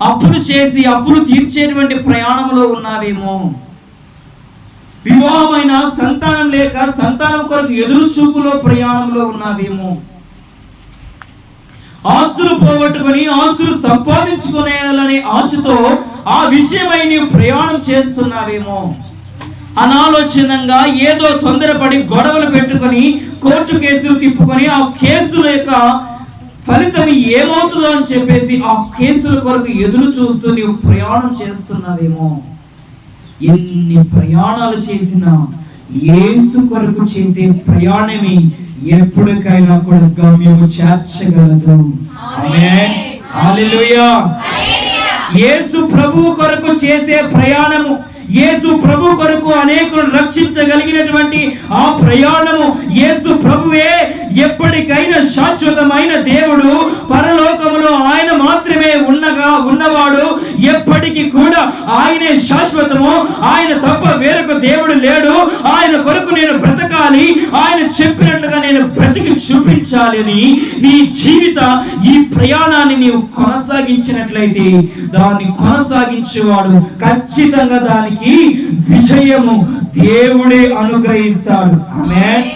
అప్పులు చేసి అప్పులు తీర్చేటువంటి ప్రయాణంలో ఉన్నావేమో? వివాహమైన సంతానం లేక సంతానం కొరకు ఎదురు చూపులో ప్రయాణంలో ఉన్నావేమో? ఆస్తులు పోగొట్టుకొని ఆస్తులు సంపాదించుకునేయాలనే ఆశతో ఆ విషయమై నీవు ప్రయాణం చేస్తున్నావేమో? అనాలోచనంగా ఏదో తొందరపడి గొడవలు పెట్టుకొని కోర్టు కేసులు తిప్పుకొని ఆ కేసుల యొక్క ఫలితం ఏమవుతుందో అని చెప్పేసి ఆ కేసుల కొరకు ఎదురు చూస్తూ నీవు ప్రయాణం చేస్తున్నావేమో. ఎన్ని ప్రయాణాలు చేసినా యేసు కొరకు చేసే ప్రయాణమే ఎప్పటికైనా కూడా గమ్యము చేర్చగలదు. యేసు ప్రభు కొరకు చేసే ప్రయాణము యేసు ప్రభు కొరకు అనేకులను రక్షించగలిగినటువంటి ఆ ప్రయాణము యేసు ప్రభువే. ఎప్పటికైనా శాశ్వతమైన దేవుడు పరలోకములో ఆయన మాత్రమే ఉన్నగా ఉన్నవాడు. ఎప్పటికీ కూడా ఆయనే శాశ్వతము. ఆయన తప్ప వేరొక దేవుడు లేడు. ఆయన కొరకు నేను బ్రతకాలి. ఆయన చెప్పినట్లుగా జీవించాలని నీ జీవిత ఈ ప్రయాణాన్ని నీవు కొనసాగించినట్లయితే దాన్ని కొనసాగించేవాడు ఖచ్చితంగా దానికి విజయము దేవుడే అనుగ్రహిస్తాడు. ఆమె